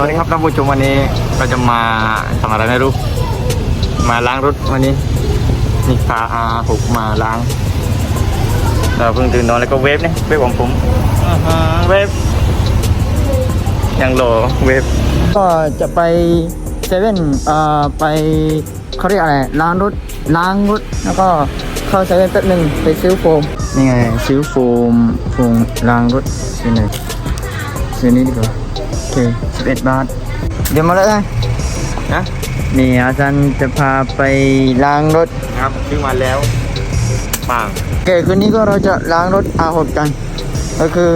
สวัสดีครับท่านผู้ชมวันนี้เราจะมาทำอะไรไม่รู้ มาล้างรถวันนี้นี่พาอาหกมาล้าง เราเพิ่งตื่นนอนแล้วก็เวฟเนี่ยเวฟของผมอื้อหือเวฟยังโหลเวฟก็จะไปเซเว่นเอ่อไปเขาเรียกอะไรล้างรถล้างรถแล้วก็เข้าเซเว่นแป๊บหนึ่งไปซื้อโฟมนี่ไงซื้อโฟมโฟมล้างรถซื้อไหนซื้อนี้ดีกว่า โอเคสิบเอ็ดบาท เดี๋ยวมาแล้วนะนะนี่อาจารย์จะพาไปล้างรถครับซื้อมาแล้วปังโอเคคืนนี้ก็เราจะล้างรถอาหดกัน ก็คือ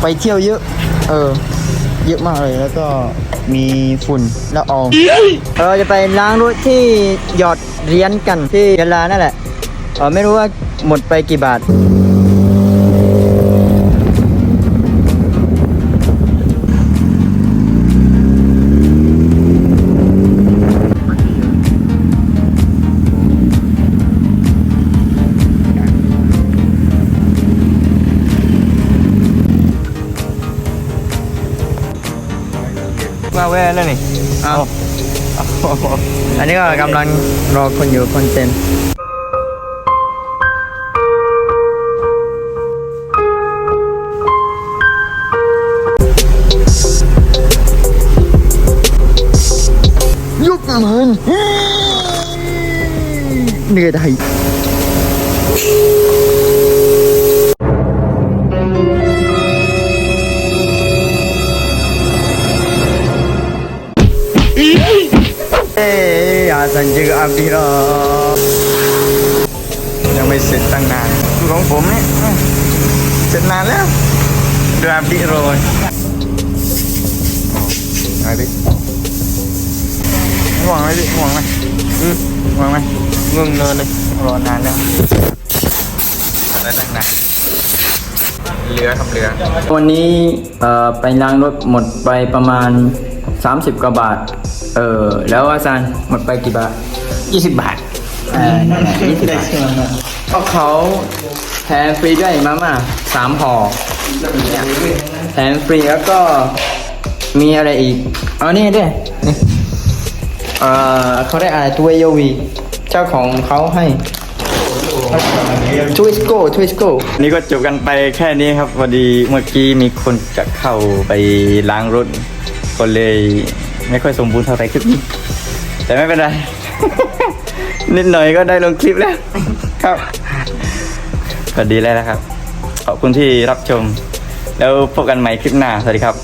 ไปเที่ยวเยอะ เออ เยอะมากเลยแล้วก็มีฝุ่นละออง เราจะไปล้างรถที่หยอดเหรียญกันที่ยะลานั่นแหละเออไม่รู้ว่าหมดไปกี่บาท มาแว่แล้วนี่เอาอันนี้ก็กำลังรอคนอยู่คนเต็มยุกมันเหนื่อยาสันจึกอับดีรอยังไม่เสร็จตั้งนานของผมเนี่ยเสร็จนานแล้วดราบดิโรยอะไรดิห่วงไหมดิห่วงไหมอืมห่วงไหมงงเงินเลยรอนานแล้วอะไรตั้งนานเรือครับเรือ วันนี้ไปล้างรถหมดไปประมาณ 30 กว่าบาท เออ แล้วอาจารย์หมดไปกี่บาท 20 บาทเออยี่สิบบาทก็เขาแถมฟรีด้วยมาม่าสามห่อเนี่ยแถมฟรีแล้วก็มีอะไรอีกเอานี่ด้วยนี่เอ่อเขาได้อะไรตัวโยวี เจ้าของเขาให้ทวิสโก้ทวิสโก้นี่ก็จบกันไปแค่นี้ครับพอดีเมื่อกี้มีคนจะเข้าไปล้างรถ ก็เลยไม่ค่อยสมบูรณ์เท่าไหร่คลิปนี้แต่ไม่เป็นไร นิดหน่อยก็ได้ลงคลิปแล้ว ครับก็ดีแล้วนะครับ ขอบคุณที่รับชม แล้วพบกันใหม่คลิปหน้า สวัสดีครับ